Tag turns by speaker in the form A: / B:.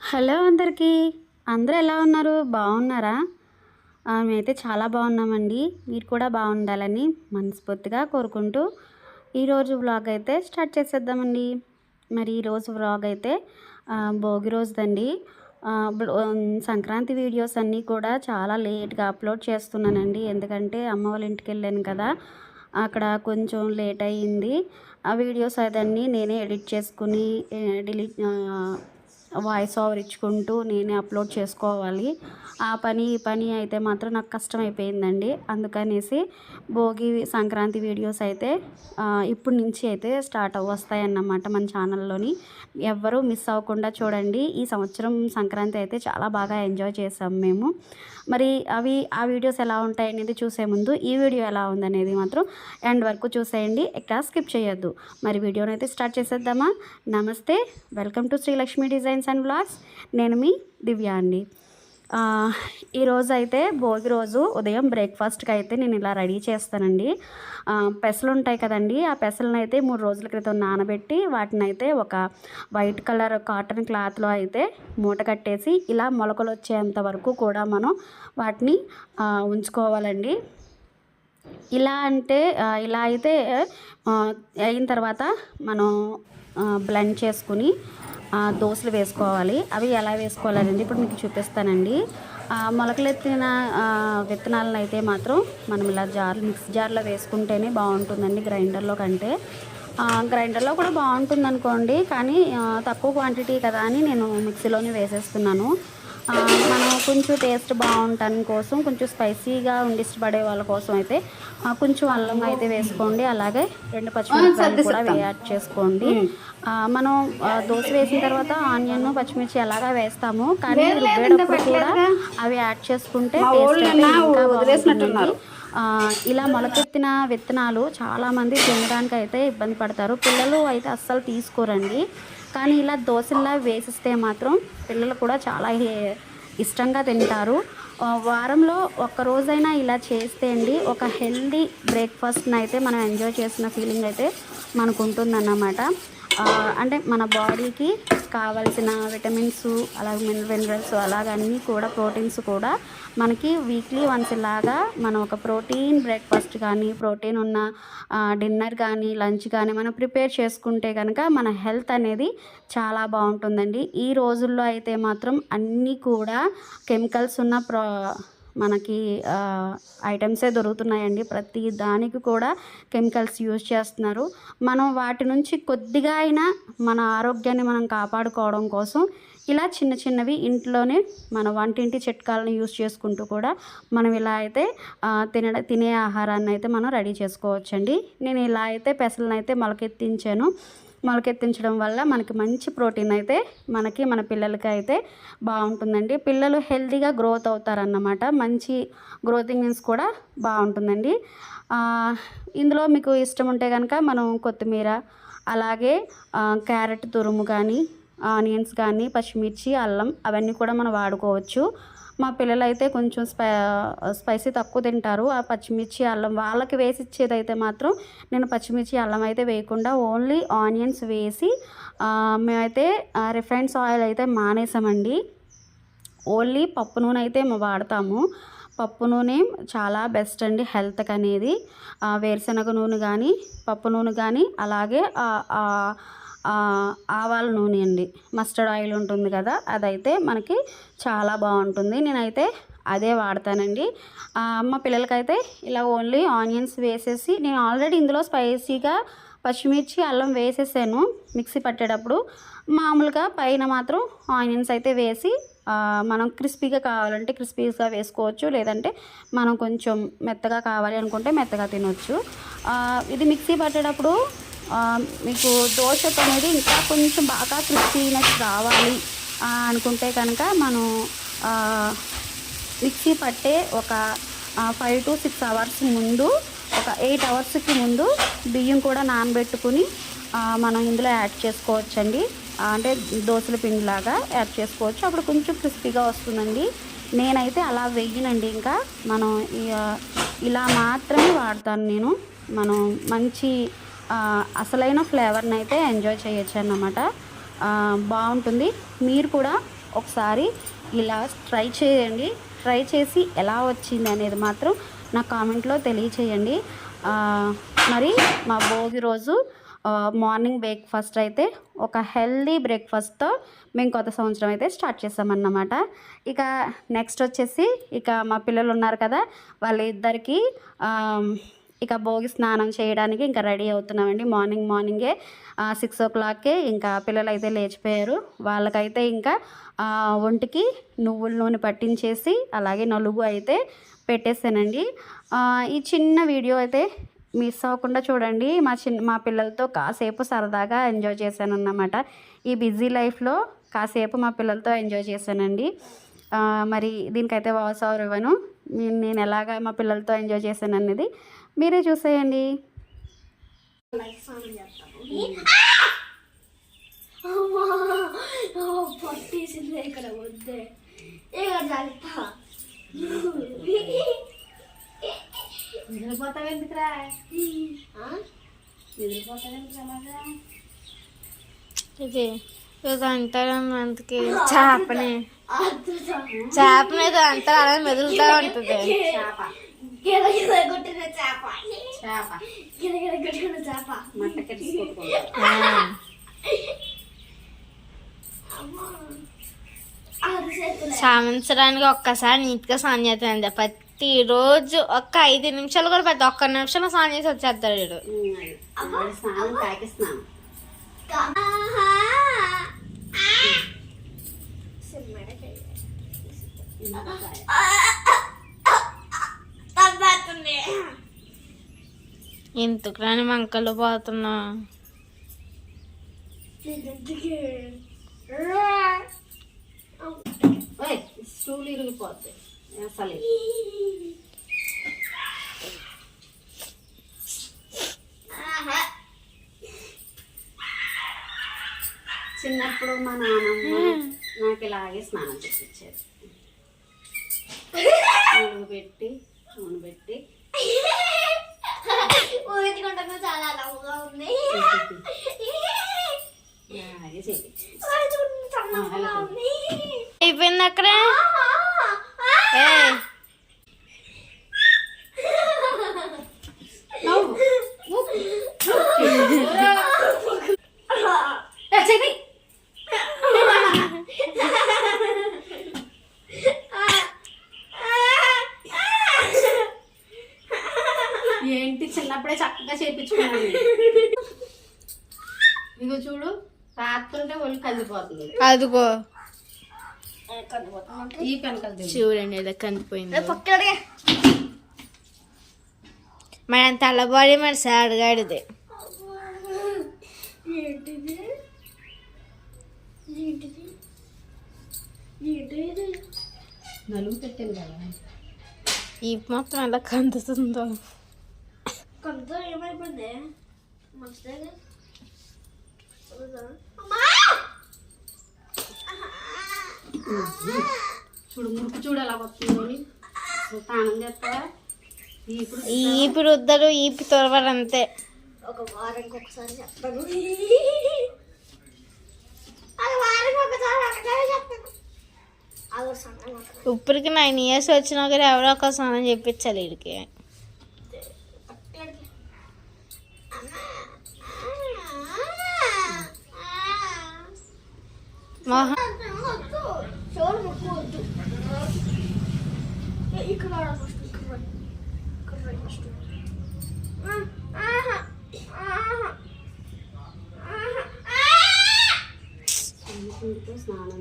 A: Hello అందరికీ. అందరూ ఎలా ఉన్నారు? బాగున్నారా? మేమైతే చాలా బాగున్నామండి. మీరు కూడా బాగుండాలని మనస్ఫూర్తిగా కోరుకుంటూ ఈరోజు వ్లాగ్ అయితే స్టార్ట్ చేసేద్దామండి. మరి ఈరోజు వ్లాగ్ అయితే భోగి రోజుదండి. సంక్రాంతి వీడియోస్ అన్నీ కూడా చాలా లేట్గా అప్లోడ్ చేస్తున్నానండి. ఎందుకంటే అమ్మ వాళ్ళ ఇంటికి వెళ్ళాను కదా. అక్కడ కొంచెం లేట్ అయ్యింది. ఆ వీడియోస్ అదన్నీ నేనే ఎడిట్ చేసుకుని డిలీట్ వాయిస్ ఓవర్ ఇచ్చుకుంటూ నేనే అప్లోడ్ చేసుకోవాలి. ఆ పని ఈ పని అయితే మాత్రం నాకు కష్టం అయిపోయిందండి అందుకనేసి భోగి సంక్రాంతి వీడియోస్ అయితే ఇప్పుడు ఇప్పటి నుంచి అయితే స్టార్ట్ వస్తాయన్నమాట మన ఛానల్లోని. ఎవ్వరూ మిస్ అవ్వకుండా చూడండి. ఈ సంవత్సరం సంక్రాంతి అయితే చాలా బాగా ఎంజాయ్ చేసాం మేము. మరి అవి ఆ వీడియోస్ ఎలా ఉంటాయి అనేది చూసే ముందు ఈ వీడియో ఎలా ఉందనేది మాత్రం ఎండ్ వరకు చూసేయండి. ఎక్కడ స్కిప్ చేయొద్దు. మరి వీడియోని అయితే స్టార్ట్ చేసేద్దామా? నమస్తే. Welcome to Srilakshmi design designs and blogs నేను మీ దివ్య అండి. ఈరోజు అయితే భోగి రోజు ఉదయం బ్రేక్ఫాస్ట్కి అయితే నేను ఇలా రెడీ చేస్తానండి. పెసలు ఉంటాయి కదండి ఆ పెసలను అయితే మూడు రోజుల క్రితం నానబెట్టి వాటిని అయితే ఒక వైట్ కలర్ కాటన్ క్లాత్లో అయితే మూట కట్టేసి ఇలా మొలకలు వచ్చేంత వరకు కూడా మనం వాటిని ఉంచుకోవాలండి. ఇలా అంటే ఇలా అయితే అయిన తర్వాత మనం బ్లెండ్ చేసుకుని దోశలు దోసలు వేసుకోవాలి. అవి ఎలా వేసుకోవాలండి ఇప్పుడు మీకు చూపిస్తానండి. మొలకలెత్తిన విత్తనాలను అయితే మాత్రం మనం ఇలా జార్ మిక్స్ జార్లో వేసుకుంటేనే బాగుంటుందండి గ్రైండర్లో కంటే. గ్రైండర్లో కూడా బాగుంటుంది అనుకోండి కానీ తక్కువ క్వాంటిటీ కదా అని నేను మిక్సీలోనే వేసేస్తున్నాను. మనం కొంచెం టేస్ట్ బాగుంటాని కోసం కొంచెం స్పైసీగా ఉండి ఇష్టపడే వాళ్ళ కోసం అయితే కొంచెం అల్లం అయితే వేసుకోండి. అలాగే రెండు పచ్చిమిరపకాయలు కూడా యాడ్ చేసుకోండి. మనం దోశ వేసిన తర్వాత ఆనియన్ పచ్చిమిర్చి ఎలాగా వేస్తాము కానీ రుబ్బేటప్పుడు కూడా అవి యాడ్ చేసుకుంటే టేస్ట్ ఇలా మొలకెత్తిన విత్తనాలు చాలామంది తినడానికి అయితే ఇబ్బంది పడతారు. పిల్లలు అయితే అస్సలు తీసుకోరండి. కానీ ఇలా దోశల్లా వేసిస్తే మాత్రం పిల్లలు కూడా చాలా హే- ఇష్టంగా తింటారు. వారంలో ఒక్క రోజైనా ఇలా చేస్తే అండి ఒక హెల్దీ బ్రేక్ఫాస్ట్ని అయితే మనం ఎంజాయ్ చేసిన ఫీలింగ్ అయితే మనకు ఉంటుందన్నమాట. అంటే మన బాడీకి కావాల్సిన విటమిన్స్ అలాగే మినరల్స్ అలాగే అన్నీ కూడా ప్రోటీన్స్ కూడా మనకి వీక్లీ వన్స్ లాగా మనం ఒక ప్రోటీన్ బ్రేక్ఫాస్ట్ కానీ ప్రోటీన్ ఉన్న డిన్నర్ కానీ లంచ్ కానీ మనం ప్రిపేర్ చేసుకుంటే కనుక మన హెల్త్ అనేది చాలా బాగుంటుందండి. ఈ రోజుల్లో అయితే మాత్రం అన్నీ కూడా కెమికల్స్ ఉన్న ప్రో మనకి ఐటమ్సే దొరుకుతున్నాయండి. ప్రతి దానికి కూడా కెమికల్స్ యూజ్ చేస్తున్నారు. మనం వాటి నుంచి కొద్దిగా అయినా మన ఆరోగ్యాన్ని మనం కాపాడుకోవడం కోసం ఇలా చిన్న చిన్నవి ఇంట్లోనే మన వంటింటి చిట్కాలను యూజ్ చేసుకుంటూ కూడా మనం ఇలా అయితే తినడ తినే ఆహారాన్ని అయితే మనం రెడీ చేసుకోవచ్చండి. నేను ఇలా అయితే పెసలను అయితే మొలకెత్తించాను. మొలకెత్తించడం వల్ల మనకి మంచి ప్రోటీన్ అయితే మనకి మన పిల్లలకి అయితే బాగుంటుందండి. పిల్లలు హెల్తీగా గ్రోత్ అవుతారన్నమాట. మంచి గ్రోతింగ్ మీన్స్ కూడా బాగుంటుందండి. ఇందులో మీకు ఇష్టం ఉంటే కనుక మనం కొత్తిమీర అలాగే క్యారెట్ తురుము కానీ ఆనియన్స్ కానీ పచ్చిమిర్చి అల్లం అవన్నీ కూడా మనం వాడుకోవచ్చు. మా పిల్లలు అయితే కొంచెం స్పై స్పైసీ తక్కువ తింటారు. ఆ పచ్చిమిర్చి అల్లం వాళ్ళకి వేసి ఇచ్చేదైతే మాత్రం నేను పచ్చిమిర్చి అల్లం అయితే వేయకుండా ఓన్లీ ఆనియన్స్ వేసి మేమైతే రిఫైన్స్ ఆయిల్ అయితే మానేసామండి. ఓన్లీ పప్పు నూనె అయితే మేము వాడతాము. పప్పు నూనె చాలా బెస్ట్ అండి హెల్త్కి అనేది. వేరుశనగ నూనె కానీ పప్పు నూనె కానీ అలాగే ఆవాల నూనె అండి. మస్టర్డ్ ఆయిల్ ఉంటుంది కదా అదైతే మనకి చాలా బాగుంటుంది. నేనైతే అదే వాడతానండి. అమ్మ మా పిల్లలకైతే ఇలా ఓన్లీ ఆనియన్స్ వేసేసి నేను ఆల్రెడీ ఇందులో స్పైసీగా పచ్చిమిర్చి అల్లం వేసేసాను మిక్సీ పట్టేటప్పుడు. మామూలుగా పైన మాత్రం ఆనియన్స్ అయితే వేసి మనం క్రిస్పీగా కావాలంటే క్రిస్పీగా వేసుకోవచ్చు. లేదంటే మనం కొంచెం మెత్తగా కావాలి అనుకుంటే మెత్తగా తినొచ్చు. ఇది మిక్సీ పట్టేటప్పుడు మీకు దోశ అనేది ఇంకా కొంచెం బాగా క్రిస్పీనెస్ రావాలి అనుకుంటే కనుక మనం మిక్సీ పట్టే ఒక ఫైవ్ టు సిక్స్ అవర్స్ ముందు ఒక ఎయిట్ అవర్స్కి ముందు బియ్యం కూడా నానబెట్టుకుని మనం ఇందులో యాడ్ చేసుకోవచ్చండి. అంటే దోశల పిండిలాగా యాడ్ చేసుకోవచ్చు. అప్పుడు కొంచెం క్రిస్పీగా వస్తుందండి. నేనైతే అలా వెయ్యనండి ఇంకా. మనం ఇలా మాత్రమే వాడతాను నేను. మనం మంచి అసలైన ఫ్లేవర్ని అయితే ఎంజాయ్ చేయొచ్చు అన్నమాట బాగుంటుంది. మీరు కూడా ఒకసారి ఇలా ట్రై చేయండి. ట్రై చేసి ఎలా వచ్చింది అనేది మాత్రం నా కామెంట్లో తెలియచేయండి. మరి మా భోగి రోజు మార్నింగ్ బ్రేక్ఫాస్ట్ అయితే ఒక హెల్దీ బ్రేక్ఫాస్ట్తో మేము కొత్త సంవత్సరం అయితే స్టార్ట్ చేసామన్నమాట ఇక నెక్స్ట్ వచ్చేసి ఇక మా పిల్లలు ఉన్నారు కదా వాళ్ళిద్దరికీ ఇక భోగి స్నానం చేయడానికి ఇంకా రెడీ అవుతున్నామండి. మార్నింగ్ మార్నింగే సిక్స్ ఓ క్లాక్కే ఇంకా పిల్లలు అయితే లేచిపోయారు. వాళ్ళకైతే ఇంకా ఒంటికి నువ్వుల నూనె పట్టించేసి అలాగే నలుగు అయితే పెట్టేసానండి ఈ చిన్న వీడియో అయితే మిస్ అవ్వకుండా చూడండి. మా చిన్న మా పిల్లలతో కాసేపు సరదాగా ఎంజాయ్ చేశాను అన్నమాట ఈ బిజీ లైఫ్లో కాసేపు మా పిల్లలతో ఎంజాయ్ చేశానండి. మరి దీనికైతే వాస్ ఓవర్ ఇవ్వను. నేను నేను ఎలాగ మా పిల్లలతో ఎంజాయ్ చేశాను అనేది మీరే చూసేయండి.
B: పట్టేసింది ఇక్కడ వద్దే
C: ఇది ఇది అంటారు అందుకే. చేపని. చేప మీద అంతా అలా మెదులుతూ ఉంటుంది.
A: చేప.
B: కొట్టిన చేప.
A: చేప.
B: కొట్టిన చేప.
A: మట్ట
C: సంవత్సరానికి ఒక్కసారి నీట్గా స్నానం చేస్తాను ప్రతిరోజు ఒక్క ఐదు నిమిషాలు కూడా పెద్ద ఒక్క నిమిషంలో స్నానం చేసి వచ్చేస్తాడు వీడు.
A: స్నానం
B: తగ్గుతుంది
C: ఎందుకు రాని మంకలు పోతున్నా?
A: స్టూల్ అసలు. చిన్నప్పుడు మా నాన్నమ్మ నాకు ఇలాగే స్నానం చేపించేది నూనె పెట్టి నూనె పెట్టి.
B: ఊహించుకుంటున్నా చాలా చల్లగా ఉంది.
C: అయిపోయింది అక్కడ?
A: చిన్నప్పుడే చక్కగా చేపించుకున్నాను. ఇగో చూడు రాత్రుంటే ఒళ్ళు కలిపోతుంది
C: అదిగో.
A: ఈ కనకలు
C: చూడండి ఇలా కందిపోయింది.
B: పక్కడే
C: మన తలబాడి
B: ఏంటిది? ఏంటిది? ఏంటిది?
A: నలుగు పెట్టాను కదా.
C: ఈ మొత్తం ఎలా కందుతుందో.
B: కొంత ఏమైపోయింది మంచిదే
A: చూడు మురుకు చూడు ఎలా వస్తుందో స్నానం చేస్తావా ఇప్పుడు
C: ఈపి తొరవరు అంతే
B: ఒక వారానికి ఒకసారి చెప్తాను
C: ఇప్పటికి నైన్ ఇయర్స్ వచ్చినా కూడా ఎవరో ఒక స్నానం చెప్పించాలి వీడికి
B: ఇక్కడ ఫస్ట్ ఇక్కడ ఇక్కడ ఫస్ట్ ఆహా ఆహా ఆహా
A: స్నానం